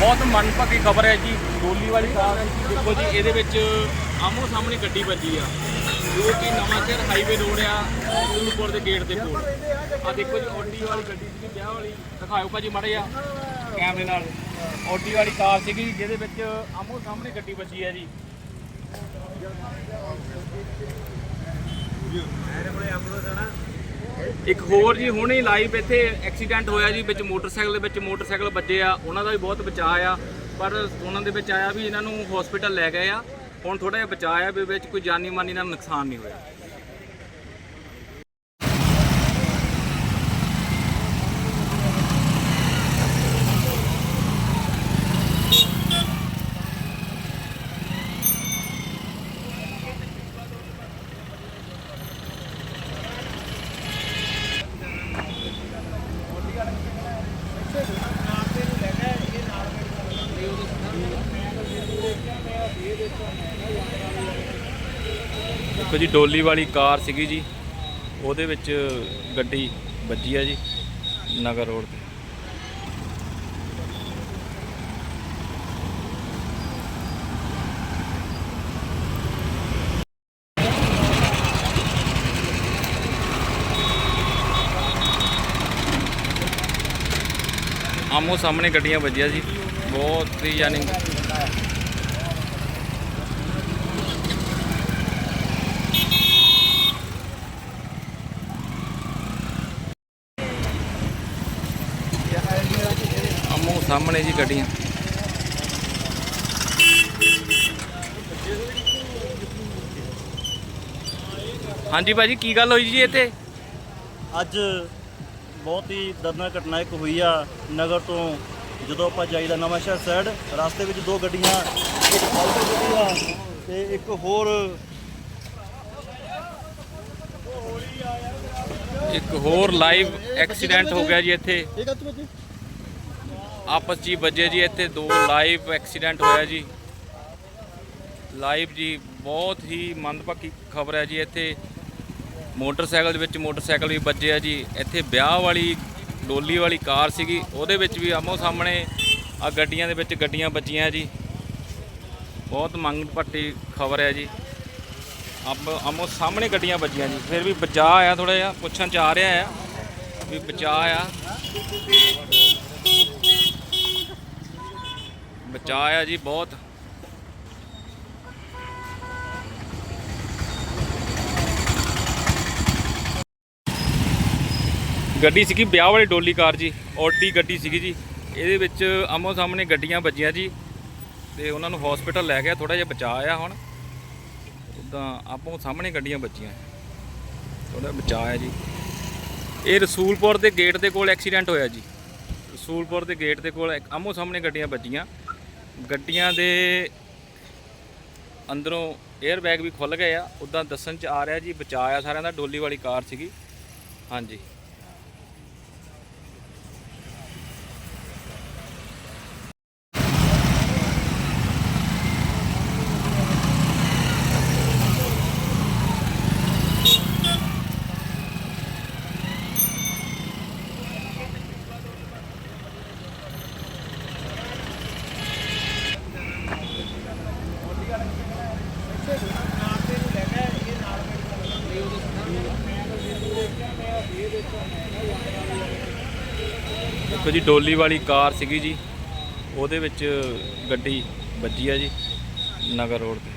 ਬਹੁਤ ਮਨਪਾਕੀ ਖਬਰ ਹੈ ਜੀ। ਡੋਲੀ ਵਾਲੀ ਕਾਰ ਦੇਖੋ ਜੀ, ਇਹਦੇ ਵਿੱਚ ਆਮੋ ਸਾਹਮਣੇ ਗੱਡੀ ਵੱਜੀ ਆ। ਜੋ ਕਿ ਨਵਾਂਸ਼ਹਿਰ ਹਾਈਵੇ ਰੋਡ ਆ ਸੂਲਪੁਰ ਦੇ ਗੇਟ ਦੇ ਕੋਲ। ਆ ਦੇਖੋ ਜੀ, ਆਡੀ ਵਾਲੀ ਗੱਡੀ ਸੀਗੀ, ਵਿਆਹ ਵਾਲੀ। ਦਿਖਾਓ ਭਾਜੀ ਮਾੜੇ ਆ ਕੈਮਰੇ ਨਾਲ। ਆਡੀ ਵਾਲੀ ਕਾਰ ਸੀਗੀ, ਜਿਹਦੇ ਵਿੱਚ ਆਮੋ ਸਾਹਮਣੇ ਗੱਡੀ ਵੱਜੀ ਆ ਜੀ। ਇੱਕ ਹੋਰ ਜੀ ਹੁਣੇ ਲਾਈਵ ਇੱਥੇ ਐਕਸੀਡੈਂਟ ਹੋਇਆ ਜੀ ਵਿੱਚ ਮੋਟਰਸਾਈਕਲ ਦੇ ਵਿੱਚ ਮੋਟਰਸਾਈਕਲ ਵੱਜੇ ਆ, ਉਹਨਾਂ ਦਾ ਵੀ ਬਹੁਤ ਬਚਾਅ ਆ, ਪਰ ਉਹਨਾਂ ਦੇ ਵਿੱਚ ਆਇਆ ਵੀ ਇਹਨਾਂ ਨੂੰ ਹਸਪੀਟਲ ਲੈ ਗਏ ਆ, ਹੁਣ ਥੋੜਾ ਜਿਹਾ ਬਚਾਅ ਆ ਵੀ ਵਿੱਚ ਕੋਈ ਜਾਨੀ ਮਾਨੀ ਦਾ ਨੁਕਸਾਨ ਨਹੀਂ ਹੋਇਆ। ਦੇਖੋ ਜੀ, ਡੋਲੀ ਵਾਲੀ ਕਾਰ ਸੀਗੀ ਜੀ। ਉਹਦੇ ਵਿੱਚ ਗੱਡੀ ਵੱਜੀ ਆ ਜੀ, ਨਗਰ ਰੋਡ ਤੇ। ਆਮੋ ਸਾਹਮਣੇ ਗੱਡੀਆਂ ਵੱਜੀਆਂ ਜੀ, ਬਹੁਤ ਹੀ ਯਾਨੀ ਆਮੋ ਸਾਹਮਣੇ ਜੀ ਗੱਡੀਆਂ। ਹਾਂਜੀ ਭਾਜੀ ਕੀ ਗੱਲ ਹੋਈ ਜੀ ਇੱਥੇ? ਅੱਜ ਬਹੁਤ ਹੀ ਦਰਦਨਾਕ ਘਟਨਾ ਇੱਕ ਹੋਈ ਆ ਨਗਰ ਤੋਂ। ਜਦੋਂ ਆਪਾਂ ਜਾਈਦਾ ਨਵਾਂ ਸ਼ਹਿਰ ਸਾਈਡ ਰਸਤੇ ਵਿੱਚ ਦੋ ਗੱਡੀਆਂ ਇੱਕ ਆਲਟੋ ਗੱਡੀ ਆ ਤੇ ਇੱਕ ਹੋਰ। ਇੱਕ ਹੋਰ ਲਾਈਵ ਐਕਸੀਡੈਂਟ ਹੋ ਗਿਆ ਜੀ ਇੱਥੇ। ਆਪਸ 'ਚ ਹੀ ਵੱਜੇ ਜੀ ਇੱਥੇ ਦੋ ਲਾਈਵ ਐਕਸੀਡੈਂਟ ਹੋਇਆ ਜੀ। ਲਾਈਵ ਜੀ ਬਹੁਤ ਹੀ ਮੰਦਭਾਗੀ ਖਬਰ ਹੈ ਜੀ ਇੱਥੇ। ਮੋਟਰਸਾਈਕਲ ਦੇ ਵਿੱਚ ਮੋਟਰਸਾਈਕਲ ਵੀ ਵੱਜਿਆ ਜੀ। ਇੱਥੇ ਵਿਆਹ ਵਾਲੀ ਡੋਲੀ ਵਾਲੀ ਕਾਰ ਸੀਗੀ, ਉਹਦੇ ਵਿੱਚ ਵੀ ਆਮੋ ਸਾਹਮਣੇ ਆ ਗੱਡੀਆਂ ਦੇ ਵਿੱਚ ਗੱਡੀਆਂ ਵੱਜੀਆਂ ਜੀ। ਬਹੁਤ ਮੰਗ ਭੱਟੀ ਖਬਰ ਹੈ ਜੀ। ਆਪ ਆਮੋ ਸਾਹਮਣੇ ਗੱਡੀਆਂ ਵੱਜੀਆਂ ਜੀ। ਫਿਰ ਵੀ ਬਚਾ ਆ ਥੋੜਾ ਜਿਹਾ, ਪੁੱਛਣ ਚ ਆ ਰਿਹਾ ਆ ਵੀ ਬਚਾ ਆ ਬਚਾ ਆ ਜੀ, ਬਹੁਤ। ਗੱਡੀ ਸੀਗੀ ਵਿਆਹ ਵਾਲੀ ਡੋਲੀ ਕਾਰ ਜੀ, ਆਡੀ ਗੱਡੀ ਸੀਗੀ ਜੀ। ਇਹਦੇ ਵਿੱਚ ਆਮੋ ਸਾਹਮਣੇ ਗੱਡੀਆਂ ਵੱਜੀਆਂ ਜੀ, ਤੇ ਉਹਨਾਂ ਨੂੰ ਹਸਪੀਟਲ ਲੈ ਗਿਆ ਥੋੜਾ ਜਿਹਾ ਬਚਾ ਆ ਹੁਣ। ਉਦਾਂ ਆਪੋ ਸਾਹਮਣੇ ਗੱਡੀਆਂ ਵੱਜੀਆਂ। ਥੋੜਾ ਬਚਾ ਆ ਜੀ। ਇਹ ਰਸੂਲਪੁਰ ਦੇ ਗੇਟ ਦੇ ਕੋਲ ਐਕਸੀਡੈਂਟ ਹੋਇਆ ਜੀ। ਰਸੂਲਪੁਰ ਦੇ ਗੇਟ ਦੇ ਕੋਲ ਆਮੋ ਸਾਹਮਣੇ ਗੱਡੀਆਂ ਵੱਜੀਆਂ। ਗੱਡੀਆਂ ਦੇ ਅੰਦਰੋਂ 에ਅਰ ਬੈਗ ਵੀ ਖੁੱਲ ਗਏ ਆ। ਉਦਾਂ ਦੱਸਣ ਚ ਆ ਰਿਹਾ ਜੀ ਬਚਾ ਆ ਸਾਰਿਆਂ ਦਾ। ਡੋਲੀ ਵਾਲੀ ਕਾਰ ਸੀਗੀ। ਹਾਂਜੀ। ਦੇਖੋ ਜੀ, ਡੋਲੀ ਵਾਲੀ ਕਾਰ ਸੀਗੀ ਜੀ। ਉਹਦੇ ਵਿੱਚ ਗੱਡੀ ਵੱਜੀ ਆ ਜੀ, ਨਗਰ ਰੋਡ ਤੇ।